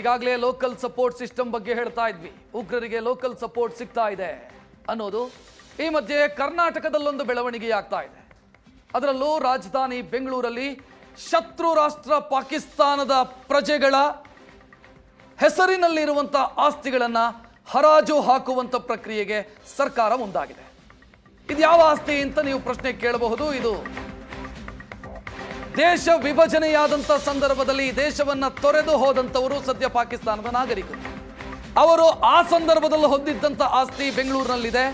ಈಗಾಗಲೇ local support system ಬಗ್ಗೆ ಹೇಳ್ತಾ ಇದ್ವಿ. ಉಗ್ರರಿಗೆ ಲೋಕಲ್ ಸಪೋರ್ಟ್ ಸಿಗ್ತಾ ಇದೆ ಅನ್ನೋದು ಈ ಮಧ್ಯೆ ಕರ್ನಾಟಕದಲ್ಲೊಂದು ಬೆಳವಣಿಗೆ ಆಗ್ತಾ ಇದೆ. ಅದರಲ್ಲೂ ರಾಜಧಾನಿ ಬೆಂಗಳೂರಲ್ಲಿ ಶತ್ರು ರಾಷ್ಟ್ರ ಪಾಕಿಸ್ತಾನದ ಪ್ರಜೆಗಳ ಹೆಸರಿನಲ್ಲಿರುವಂಥ ಆಸ್ತಿಗಳನ್ನು ಹರಾಜು ಹಾಕುವಂಥ ಪ್ರಕ್ರಿಯೆಗೆ ಸರ್ಕಾರ ಮುಂದಾಗಿದೆ. ಇದು ಯಾವ ಆಸ್ತಿ ಅಂತ ನೀವು ಪ್ರಶ್ನೆ ಕೇಳಬಹುದು. ಇದು ದೇಶ ವಿಭಜನೆಯಾದಂಥ ಸಂದರ್ಭದಲ್ಲಿ ದೇಶವನ್ನ ತೊರೆದು ಹೋದಂಥವರು ಸದ್ಯ ಪಾಕಿಸ್ತಾನದ ನಾಗರಿಕರು. ಅವರು ಆ ಸಂದರ್ಭದಲ್ಲಿ ಹೊಂದಿದ್ದಂಥ ಆಸ್ತಿ ಬೆಂಗಳೂರಿನಲ್ಲಿದೆ.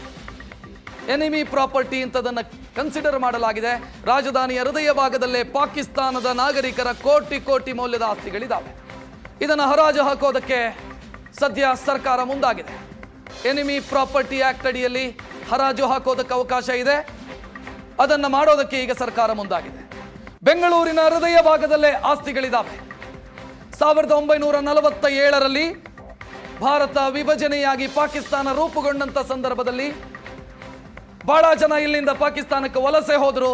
ಎನಿಮಿ ಪ್ರಾಪರ್ಟಿ ಅಂತದನ್ನು ಕನ್ಸಿಡರ್ ಮಾಡಲಾಗಿದೆ. ರಾಜಧಾನಿಯ ಹೃದಯ ಭಾಗದಲ್ಲೇ ಪಾಕಿಸ್ತಾನದ ನಾಗರಿಕರ ಕೋಟಿ ಕೋಟಿ ಮೌಲ್ಯದ ಆಸ್ತಿಗಳಿದ್ದಾವೆ ಇದನ್ನು ಹರಾಜು ಹಾಕೋದಕ್ಕೆ ಸದ್ಯ ಸರ್ಕಾರ ಮುಂದಾಗಿದೆ. ಎನಿಮಿ ಪ್ರಾಪರ್ಟಿ ಆಕ್ಟ್ ಅಡಿಯಲ್ಲಿ ಹರಾಜು ಹಾಕೋದಕ್ಕೆ ಅವಕಾಶ ಇದೆ. ಅದನ್ನು ಮಾಡೋದಕ್ಕೆ ಈಗ ಸರ್ಕಾರ ಮುಂದಾಗಿದೆ. ಬೆಂಗಳೂರಿನ ಹೃದಯ ಭಾಗದಲ್ಲೇ ಆಸ್ತಿಗಳಿದ್ದಾವೆ ಸಾವಿರದ ಒಂಬೈನೂರ ನಲವತ್ತ ಏಳರಲ್ಲಿ ಭಾರತ ವಿಭಜನೆಯಾಗಿ ಪಾಕಿಸ್ತಾನ ರೂಪುಗೊಂಡಂತ ಸಂದರ್ಭದಲ್ಲಿ ಬಹಳ ಜನ ಇಲ್ಲಿಂದ ಪಾಕಿಸ್ತಾನಕ್ಕೆ ವಲಸೆ ಹೋದರು.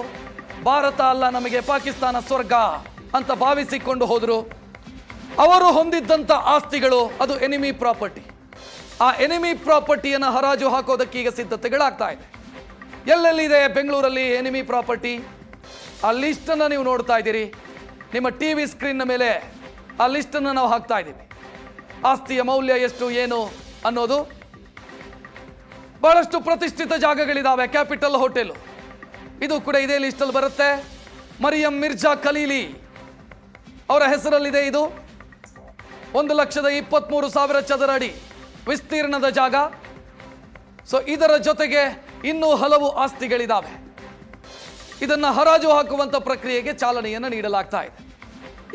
ಭಾರತ ಅಲ್ಲ, ನಮಗೆ ಪಾಕಿಸ್ತಾನ ಸ್ವರ್ಗ ಅಂತ ಭಾವಿಸಿಕೊಂಡು ಹೋದರು. ಅವರು ಹೊಂದಿದ್ದಂಥ ಆಸ್ತಿಗಳು ಅದು ಎನಿಮಿ ಪ್ರಾಪರ್ಟಿ ಆ ಎನಿಮಿ ಪ್ರಾಪರ್ಟಿಯನ್ನು ಹರಾಜು ಹಾಕೋದಕ್ಕೆ ಈಗ ಸಿದ್ಧತೆಗಳಾಗ್ತಾ ಇದೆ. ಎಲ್ಲೆಲ್ಲಿದೆ ಬೆಂಗಳೂರಲ್ಲಿ ಎನಿಮಿ ಪ್ರಾಪರ್ಟಿ ಆ ಲಿಸ್ಟನ್ನು ನೀವು ನೋಡ್ತಾ ಇದ್ದೀರಿ. ನಿಮ್ಮ ಟಿ ವಿ ಸ್ಕ್ರೀನ್ನ ಮೇಲೆ ಆ ಲಿಸ್ಟನ್ನು ನಾವು ಹಾಕ್ತಾ ಇದ್ದೀವಿ. ಆಸ್ತಿಯ ಮೌಲ್ಯ ಎಷ್ಟು, ಏನು ಅನ್ನೋದು ಬಹಳಷ್ಟು ಪ್ರತಿಷ್ಠಿತ ಜಾಗಗಳಿದ್ದಾವೆ ಕ್ಯಾಪಿಟಲ್ ಹೋಟೆಲು. ಇದು ಕೂಡ ಇದೇ ಲಿಸ್ಟಲ್ಲಿ ಬರುತ್ತೆ. ಮರಿಯಂ ಮಿರ್ಜಾ ಖಲೀಲಿ ಅವರ ಹೆಸರಲ್ಲಿದೆ ಇದು. ಒಂದು ಲಕ್ಷದ ಇಪ್ಪತ್ತ್ಮೂರು ಸಾವಿರ ಚದರ ಅಡಿ ವಿಸ್ತೀರ್ಣದ ಜಾಗ. ಸೊ ಇದರ ಜೊತೆಗೆ ಇನ್ನೂ ಹಲವು ಆಸ್ತಿಗಳಿದಾವೆ. ಇದನ್ನ ಹರಾಜು ಹಾಕುವಂತ ಪ್ರಕ್ರಿಯೆಗೆ ಚಾಲನೆಯನ್ನು ನೀಡಲಾಗ್ತಾ ಇದೆ.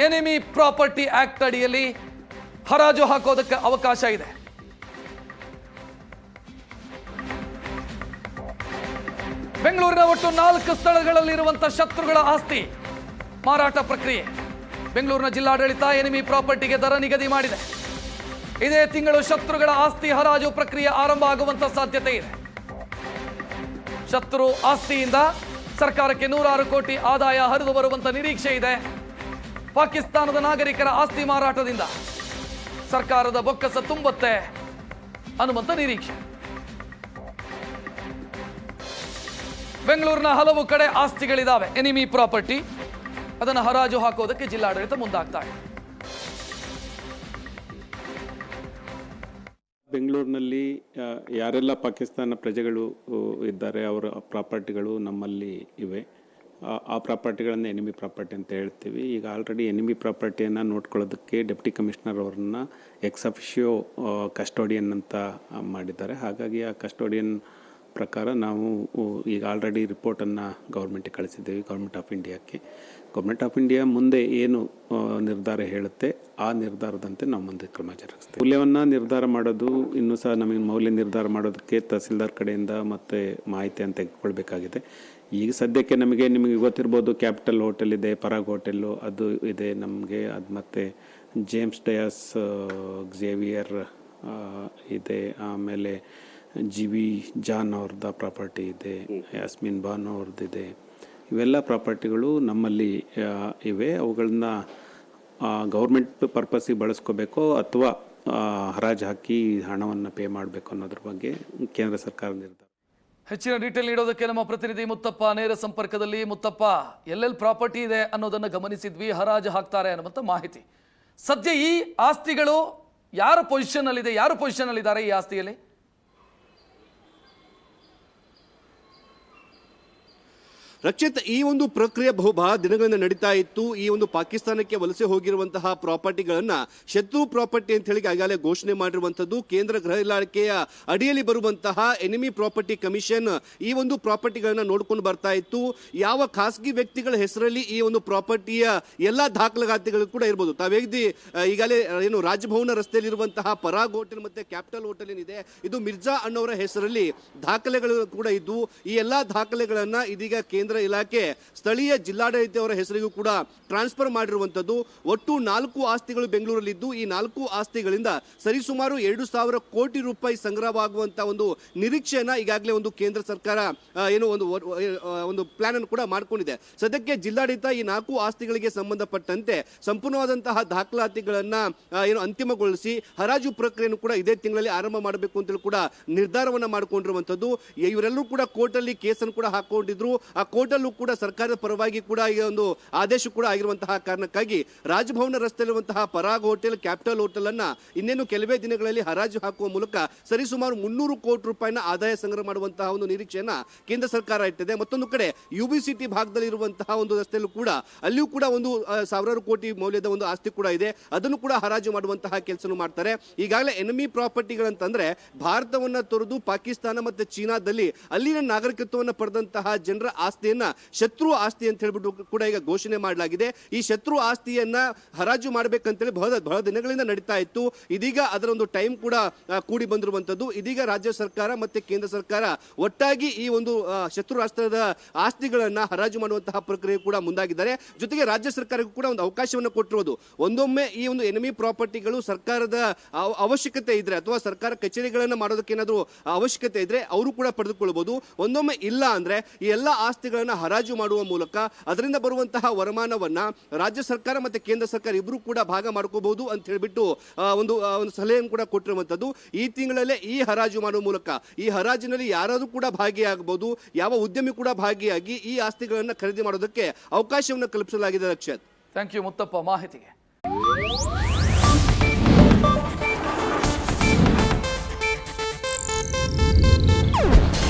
ಎನಿಮಿ ಪ್ರಾಪರ್ಟಿ ಆಕ್ಟ್ ಅಡಿಯಲ್ಲಿ ಹರಾಜು ಹಾಕೋದಕ್ಕೆ ಅವಕಾಶ ಇದೆ. ಬೆಂಗಳೂರಿನ ಒಟ್ಟು ನಾಲ್ಕು ಸ್ಥಳಗಳಲ್ಲಿರುವಂತಹ ಶತ್ರುಗಳ ಆಸ್ತಿ ಮಾರಾಟ ಪ್ರಕ್ರಿಯೆ. ಬೆಂಗಳೂರಿನ ಜಿಲ್ಲಾಡಳಿತ ಎನಿಮಿ ಪ್ರಾಪರ್ಟಿಗೆ ದರ ನಿಗದಿ ಮಾಡಿದೆ. ಇದೇ ತಿಂಗಳು ಶತ್ರುಗಳ ಆಸ್ತಿ ಹರಾಜು ಪ್ರಕ್ರಿಯೆ ಆರಂಭ ಆಗುವಂತ ಸಾಧ್ಯತೆ ಇದೆ. ಶತ್ರು ಆಸ್ತಿಯಿಂದ ಸರ್ಕಾರಕ್ಕೆ ನೂರಾರು ಕೋಟಿ ಆದಾಯ ಹರಿದು ಬರುವಂತ ನಿರೀಕ್ಷೆ ಇದೆ. ಪಾಕಿಸ್ತಾನದ ನಾಗರಿಕರ ಆಸ್ತಿ ಮಾರಾಟದಿಂದ ಸರ್ಕಾರದ ಬೊಕ್ಕಸ ತುಂಬುತ್ತೆ ಅನ್ನುವಂತ ನಿರೀಕ್ಷೆ. ಬೆಂಗಳೂರಿನ ಹಲವು ಕಡೆ ಆಸ್ತಿಗಳಿದಾವೆ. Enemy property. ಅದನ್ನು ಹರಾಜು ಹಾಕೋದಕ್ಕೆ ಜಿಲ್ಲಾಡಳಿತ ಮುಂದಾಗ್ತಾ ಇದೆ. ಬೆಂಗಳೂರಿನಲ್ಲಿ ಯಾರೆಲ್ಲ ಪಾಕಿಸ್ತಾನ ಪ್ರಜೆಗಳು ಇದ್ದಾರೆ, ಅವರ ಪ್ರಾಪರ್ಟಿಗಳು ನಮ್ಮಲ್ಲಿ ಇವೆ. ಆ- ಪ್ರಾಪರ್ಟಿಗಳನ್ನು ಎನಿಮಿ ಪ್ರಾಪರ್ಟಿ ಅಂತ ಹೇಳ್ತೀವಿ. ಈಗ ಆಲ್ರೆಡಿ ಎನಿಮಿ ಪ್ರಾಪರ್ಟಿಯನ್ನು ನೋಡ್ಕೊಳ್ಳೋದಕ್ಕೆ ಡೆಪ್ಟಿ ಕಮಿಷನರ್ ಅವ್ರನ್ನ ಎಕ್ಸ್ ಅಫಿಷಿಯೋ ಕಸ್ಟೋಡಿಯನ್ ಅಂತ ಮಾಡಿದ್ದಾರೆ. ಹಾಗಾಗಿ ಆ ಕಸ್ಟೋಡಿಯನ್ ಪ್ರಕಾರ ನಾವು ಈಗ ಆಲ್ರೆಡಿ ರಿಪೋರ್ಟನ್ನು ಗೌರ್ಮೆಂಟಿಗೆ ಕಳಿಸಿದ್ದೀವಿ ಗೌರ್ಮೆಂಟ್ ಆಫ್ ಇಂಡಿಯಾಕ್ಕೆ ಗೌರ್ಮೆಂಟ್ ಆಫ್ ಇಂಡಿಯಾ ಮುಂದೆ ಏನು ನಿರ್ಧಾರ ಹೇಳುತ್ತೆ, ಆ ನಿರ್ಧಾರದಂತೆ ನಾವು ಮುಂದೆ ಕ್ರಮ ಜರುಗಿಸ್ತೀವಿ. ಮೌಲ್ಯವನ್ನು ನಿರ್ಧಾರ ಮಾಡೋದು, ಇನ್ನೂ ಸಹ ನಮಗೆ ಮೌಲ್ಯ ನಿರ್ಧಾರ ಮಾಡೋದಕ್ಕೆ ತಹಸೀಲ್ದಾರ್ ಕಡೆಯಿಂದ ಮತ್ತು ಮಾಹಿತಿಯನ್ನು ತೆಗೆದುಕೊಳ್ಬೇಕಾಗಿದೆ. ಈಗ ಸದ್ಯಕ್ಕೆ ನಮಗೆ, ನಿಮಗೆ ಗೊತ್ತಿರ್ಬೋದು ಕ್ಯಾಪಿಟಲ್ ಹೋಟೆಲ್ ಇದೆ ಪರಾಗ್ ಹೋಟೆಲ್ಲು ಅದು ಇದೆ ನಮಗೆ, ಅದು ಮತ್ತು ಜೇಮ್ಸ್ ಡಯಾಸ್ ಝೇವಿಯರ್ ಇದೆ, ಆಮೇಲೆ ಜಿ ವಿ ಜಾನ್ ಅವ್ರದ್ದ ಪ್ರಾಪರ್ಟಿ ಇದೆ ಯಾಸ್ಮಿನ್ ಬಾನು ಅವ್ರದ್ದಿದೆ ಇವೆಲ್ಲ ಪ್ರಾಪರ್ಟಿಗಳು ನಮ್ಮಲ್ಲಿ ಇವೆ. ಅವುಗಳನ್ನ ಗೌರ್ಮೆಂಟ್ ಪರ್ಪಸ್ಸಿಗೆ ಬಳಸ್ಕೋಬೇಕೋ ಅಥವಾ ಹರಾಜು ಹಾಕಿ ಹಣವನ್ನು ಪೇ ಮಾಡಬೇಕು ಅನ್ನೋದ್ರ ಬಗ್ಗೆ ಕೇಂದ್ರ ಸರ್ಕಾರ ನಿರ್ಧಾರ. ಹೆಚ್ಚಿನ ಡೀಟೇಲ್ ನೀಡೋದಕ್ಕೆ ನಮ್ಮ ಪ್ರತಿನಿಧಿ ಮುತ್ತಪ್ಪ ನೇರ ಸಂಪರ್ಕದಲ್ಲಿ ಮುತ್ತಪ್ಪ ಎಲ್ಲೆಲ್ಲಿ ಪ್ರಾಪರ್ಟಿ ಇದೆ ಅನ್ನೋದನ್ನು ಗಮನಿಸಿದ್ವಿ ಹರಾಜು ಹಾಕ್ತಾರೆ ಅನ್ನುವಂಥ ಮಾಹಿತಿ. ಸದ್ಯ ಈ ಆಸ್ತಿಗಳು ಯಾರ ಪೊಸಿಷನ್ ಅಲ್ಲಿದೆ ಯಾರು ಪೊಸಿಷನ್ ಅಲ್ಲಿದ್ದಾರೆ ಈ ಆಸ್ತಿಯಲ್ಲಿ? ರಕ್ಷಿತ್ ಈ ಒಂದು ಪ್ರಕ್ರಿಯೆ ಬಹು ಬಹಳ ದಿನಗಳಿಂದ ನಡೀತಾ ಇತ್ತು. ಈ ಒಂದು ಪಾಕಿಸ್ತಾನಕ್ಕೆ ವಲಸೆ ಹೋಗಿರುವಂತಹ ಪ್ರಾಪರ್ಟಿಗಳನ್ನ, ಶತ್ರು ಪ್ರಾಪರ್ಟಿ ಅಂತ ಹೇಳಿ ಈಗಾಗಲೇ ಘೋಷಣೆ ಮಾಡಿರುವಂತದ್ದು ಕೇಂದ್ರ ಗೃಹ ಇಲಾಖೆಯ ಅಡಿಯಲ್ಲಿ ಬರುವಂತಹ ಎನಿಮಿ ಪ್ರಾಪರ್ಟಿ ಕಮಿಷನ್ ಈ ಒಂದು ಪ್ರಾಪರ್ಟಿಗಳನ್ನ ನೋಡ್ಕೊಂಡು ಬರ್ತಾ ಇತ್ತು. ಯಾವ ಖಾಸಗಿ ವ್ಯಕ್ತಿಗಳ ಹೆಸರಲ್ಲಿ ಈ ಒಂದು ಪ್ರಾಪರ್ಟಿಯ ಎಲ್ಲ ದಾಖಲಾತಿಗಳು ಕೂಡ ಇರ್ಬೋದು. ತಾವೇಗ್ದಿ ಈಗಾಗಲೇ ಏನು ರಾಜಭವನ ರಸ್ತೆಯಲ್ಲಿರುವಂತಹ ಪರಾಗ್ ಹೋಟೆಲ್ ಮತ್ತೆ ಕ್ಯಾಪಿಟಲ್ ಹೋಟೆಲ್ ಏನಿದೆ, ಇದು ಮಿರ್ಜಾ ಅಣ್ಣವರ ಹೆಸರಲ್ಲಿ ದಾಖಲೆಗಳು ಕೂಡ ಇದ್ದು, ಈ ಎಲ್ಲಾ ದಾಖಲೆಗಳನ್ನ ಇದೀಗ ಕೇಂದ್ರ ಕೇಂದ್ರ ಇಲಾಖೆ ಸ್ಥಳೀಯ ಜಿಲ್ಲಾಡಳಿತವರ ಹೆಸರಿಗೂ ಕೂಡ ಟ್ರಾನ್ಸ್ಫರ್ ಮಾಡಿರುವಂತದ್ದು. ಒಟ್ಟು ನಾಲ್ಕು ಆಸ್ತಿಗಳು ಬೆಂಗಳೂರಲ್ಲಿದ್ದು, ಈ ನಾಲ್ಕು ಆಸ್ತಿಗಳಿಂದ ಸರಿಸುಮಾರು ಎರಡು ಸಾವಿರ ಕೋಟಿ ರೂಪಾಯಿ ಸಂಗ್ರಹವಾಗುವಂತಹ ಒಂದು ನಿರೀಕ್ಷೆಯನ್ನ ಈಗಾಗಲೇ ಒಂದು ಕೇಂದ್ರ ಸರ್ಕಾರ ಏನು ಒಂದು ಒಂದು ಪ್ಲಾನ್ ಅನ್ನು ಕೂಡ ಮಾಡ್ಕೊಂಡಿದೆ. ಸದ್ಯಕ್ಕೆ ಜಿಲ್ಲಾಡಳಿತ ಈ ನಾಲ್ಕು ಆಸ್ತಿಗಳಿಗೆ ಸಂಬಂಧಪಟ್ಟಂತೆ ಸಂಪೂರ್ಣವಾದಂತಹ ದಾಖಲಾತಿಗಳನ್ನ ಏನು ಅಂತಿಮಗೊಳಿಸಿ ಹರಾಜು ಪ್ರಕ್ರಿಯೆಯನ್ನು ಕೂಡ ಇದೇ ತಿಂಗಳಲ್ಲಿ ಆರಂಭ ಮಾಡಬೇಕು ಅಂತೇಳಿ ಕೂಡ ನಿರ್ಧಾರವನ್ನ ಮಾಡಿಕೊಂಡಿರುವಂತದ್ದು. ಇವರೆಲ್ಲರೂ ಕೂಡ ಕೋರ್ಟಲ್ಲಿ ಕೇಸನ್ನು ಕೂಡ ಹಾಕೊಂಡಿದ್ರು. ಆ ಕೋರ್ಟ್ ಅಲ್ಲೂ ಕೂಡ ಸರ್ಕಾರದ ಪರವಾಗಿ ಕೂಡ ಈ ಒಂದು ಆದೇಶ ಕೂಡ ಆಗಿರುವಂತಹ ಕಾರಣಕ್ಕಾಗಿ ರಾಜಭವನ ರಸ್ತೆಯಲ್ಲಿರುವಂತಹ ಪರಾಗ್ ಹೋಟೆಲ್, ಕ್ಯಾಪಿಟಲ್ ಹೋಟೆಲ್ ಅನ್ನ ಇನ್ನೇನು ಕೆಲವೇ ದಿನಗಳಲ್ಲಿ ಹರಾಜು ಹಾಕುವ ಮೂಲಕ ಸರಿಸುಮಾರು ಮುನ್ನೂರು ಕೋಟಿ ರೂಪಾಯಿನ ಆದಾಯ ಸಂಗ್ರಹ ಮಾಡುವಂತಹ ಒಂದು ನಿರೀಕ್ಷೆಯನ್ನ ಕೇಂದ್ರ ಸರ್ಕಾರ ಇಟ್ಟಿದೆ. ಮತ್ತೊಂದು ಕಡೆ ಯು ಬಿ ಸಿಟಿ ಭಾಗದಲ್ಲಿ ಇರುವಂತಹ ಒಂದು ರಸ್ತೆಯಲ್ಲೂ ಕೂಡ ಅಲ್ಲಿಯೂ ಕೂಡ ಒಂದು ಸಾವಿರಾರು ಕೋಟಿ ಮೌಲ್ಯದ ಒಂದು ಆಸ್ತಿ ಕೂಡ ಇದೆ. ಅದನ್ನು ಕೂಡ ಹರಾಜು ಮಾಡುವಂತಹ ಕೆಲಸ ಮಾಡ್ತಾರೆ. ಈಗಾಗಲೇ ಎನಿಮಿ ಪ್ರಾಪರ್ಟಿಗಳಂತಂದ್ರೆ ಭಾರತವನ್ನ ತೊರೆದು ಪಾಕಿಸ್ತಾನ ಮತ್ತೆ ಚೀನಾದಲ್ಲಿ ಅಲ್ಲಿನ ನಾಗರಿಕತ್ವವನ್ನು ಪಡೆದಂತಹ ಜನರ ಆಸ್ತಿಯನ್ನ ಶತ್ರು ಆಸ್ತಿ ಅಂತ ಹೇಳ್ಬಿಟ್ಟು ಕೂಡ ಈಗ ಘೋಷಣೆ ಮಾಡಲಾಗಿದೆ. ಈ ಶತ್ರು ಆಸ್ತಿಯನ್ನ ಹರಾಜು ಮಾಡಬೇಕಂತೇಳಿ ಬಹಳ ಬಹಳ ದಿನಗಳಿಂದ ನಡೀತಾ ಇತ್ತು. ಇದೀಗ ಅದರ ಒಂದು ಟೈಮ್ ಕೂಡ ಕೂಡಿ ಬಂದಿರುವಂತದ್ದು. ಇದೀಗ ರಾಜ್ಯ ಸರ್ಕಾರ ಮತ್ತೆ ಕೇಂದ್ರ ಸರ್ಕಾರ ಒಟ್ಟಾಗಿ ಈ ಒಂದು ಶತ್ರು ರಾಷ್ಟ್ರದ ಆಸ್ತಿಗಳನ್ನ ಹರಾಜು ಮಾಡುವಂತಹ ಪ್ರಕ್ರಿಯೆ ಕೂಡ ಮುಂದಾಗಿದ್ದಾರೆ. ಜೊತೆಗೆ ರಾಜ್ಯ ಸರ್ಕಾರಕ್ಕೂ ಕೂಡ ಒಂದು ಅವಕಾಶವನ್ನು ಕೊಟ್ಟಿರೋದು. ಒಂದೊಮ್ಮೆ ಈ ಒಂದು ಎನಿಮಿ ಪ್ರಾಪರ್ಟಿಗಳು ಸರ್ಕಾರದ ಅವಶ್ಯಕತೆ ಇದ್ರೆ ಅಥವಾ ಸರ್ಕಾರ ಕಚೇರಿಗಳನ್ನ ಮಾಡೋದಕ್ಕೆ ಏನಾದರೂ ಅವಶ್ಯಕತೆ ಇದ್ರೆ ಅವರು ಕೂಡ ಪಡೆದುಕೊಳ್ಳಬಹುದು ಒಂದೊಮ್ಮೆ ಇಲ್ಲ ಅಂದ್ರೆ ಈ ಎಲ್ಲ ಆಸ್ತಿಗಳನ್ನ ಹರಾಜು ಮಾಡುವ ಮೂಲಕ ಅದರಿಂದ ಬರುವಂತಹ ವರಮಾನವನ್ನ ರಾಜ್ಯ ಸರ್ಕಾರ ಮತ್ತೆ ಕೇಂದ್ರ ಸರ್ಕಾರ ಇಬ್ಬರು ಕೂಡ ಭಾಗ ಮಾಡ್ಕೋಬಹುದು ಅಂತ ಹೇಳಿಬಿಟ್ಟು ಒಂದು ಒಂದು ಸಲಹೆಯನ್ನು ಕೂಡ ಕೊಟ್ಟಿರುವಂತದ್ದು ಈ ತಿಂಗಳಲ್ಲೇ ಈ ಹರಾಜು ಮಾಡುವ ಮೂಲಕ, ಈ ಹರಾಜಿನಲ್ಲಿ ಯಾರಾದರೂ ಕೂಡ ಭಾಗಿಯಾಗಬಹುದು, ಯಾವ ಉದ್ಯಮಿ ಕೂಡ ಭಾಗಿಯಾಗಿ ಈ ಆಸ್ತಿಗಳನ್ನು ಖರೀದಿ ಮಾಡೋದಕ್ಕೆ ಅವಕಾಶವನ್ನು ಕಲ್ಪಿಸಲಾಗಿದೆ ರಕ್ಷತ್. ಥ್ಯಾಂಕ್ ಯು ಮುತ್ತಪ್ಪ ಮಾಹಿತಿಗೆ.